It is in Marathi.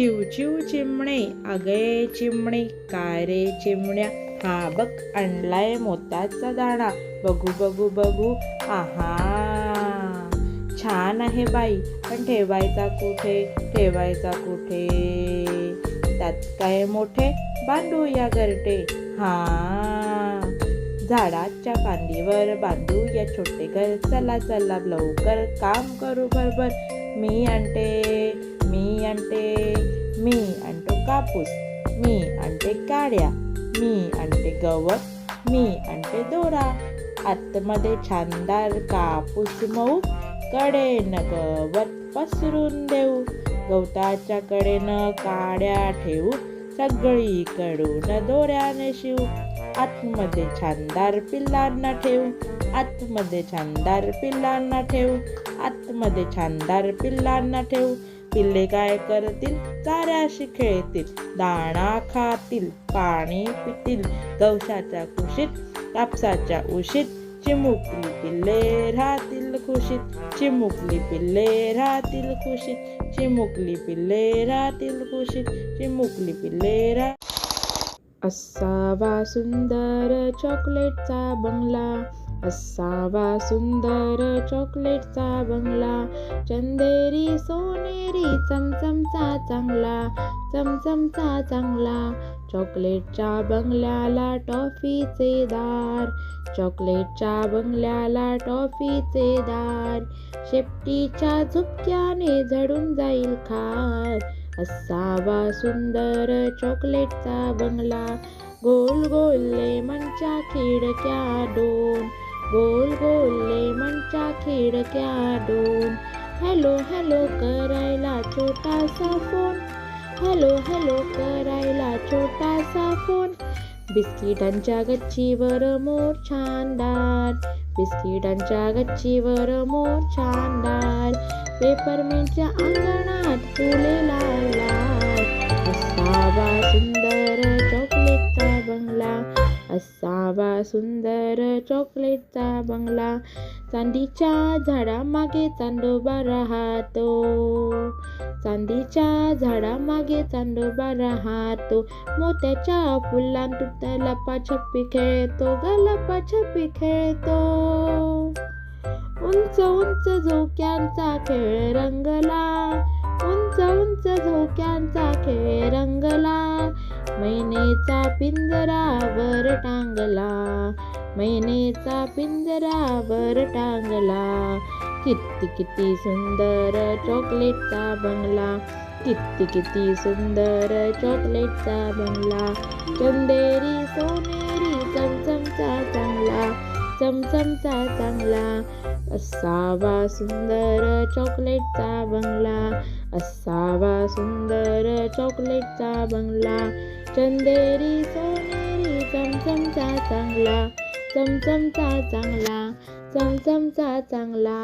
चिव चिव चिमणे अगे चिमणे काय रे चिमण्या हा बघ आणलाय मोत्याचा दाणा. बघू बघू बघू. आहा! छान आहे बाई पण ठेवायचा कुठे? ठेवायचा कुठे? त्यात काय मोठे? बांधू या घरटे. हा! झाडाच्या फांदीवर बांधू या छोटे घर. चला चला लवकर काम करू बरोबर मी आणते. मी आणते मी आणतो कापूस मी आणते काड्या मी आणते गवत मी आणते दोरा आतमध्ये छानदार कापूस मऊ कडेनं गवत पसरून देऊ गवताच्या कडेनं काड्या ठेवू सगळीकडून दोऱ्याने शिवू आतमध्ये छानदार पिल्लांना ठेवू आतमध्ये छानदार पिल्लांना ठेवू आतमध्ये छानदार पिल्लांना ठेवू पिल्ले काय करतील? चाऱ्याशी खेळतील दाणा खातील पाणी पितील गवशाच्या कुशीत कापसाच्या उशीत चिमुकली पिल्ले राहतील खुशीत चिमुकली पिल्ले राहतील खुशीत चिमुकली पिल्ले राहतील खुशीत चिमुकली पिल्ले रा असावा सुंदर चॉकलेटचा बंगला असावा सुंदर चॉकलेटचा बंगला. चंदेरी सोनेरी चमचमचा चांगला चमचमचा चांगला. चॉकलेटच्या बंगल्याला टॉफीचे दार. चॉकलेटच्या बंगल्याला टॉफीचे दार. शेपटीच्या झुपक्याने झडून जाईल खार. असावा सुंदर चॉकलेटचा बंगला. गोल गोल लेमनच्या खिडक्या दोन. गोल गोल लेमनच्या खिडक्या डोन हॅलो हॅलो करायला छोटासा फोन. हॅलो हॅलो करायला छोटासा फोन. बिस्किटांच्या गच्चीवर मोर छानदार. बिस्किटांच्या गच्चीवर मोर छानदार. पेपरमेंटच्या अंगणात फुले असावा सुंदर चॉकलेटचा बंगला चांदीच्या झाडामागे चांदोबा राहतो. चांदीच्या झाडामागे चांदोबा राहतो. मोत्याच्या फुलांतून लपाछपी खेळतो ग लपाछपी खेळतो. उंच उंच झोक्यांचा खेळ रंगला उंच उंच झोक्यांचा खेळ रंगला. मैनेचा पिंजरावर टांगला मैनेचा पिंजरावर टांगला. किती किती सुंदर चॉकलेटचा बंगला किती किती सुंदर चॉकलेटचा बंगला. चंदेरी सोनेरी चमचमचा चांगला चमचमचा चांगला. असावा सुंदर चॉकलेटचा बंगला असावा सुंदर चॉकलेटचा बंगला. चंदेरी सोनेरी चमचमचा चांगला चमचमचा चांगला चमचमचा चांगला.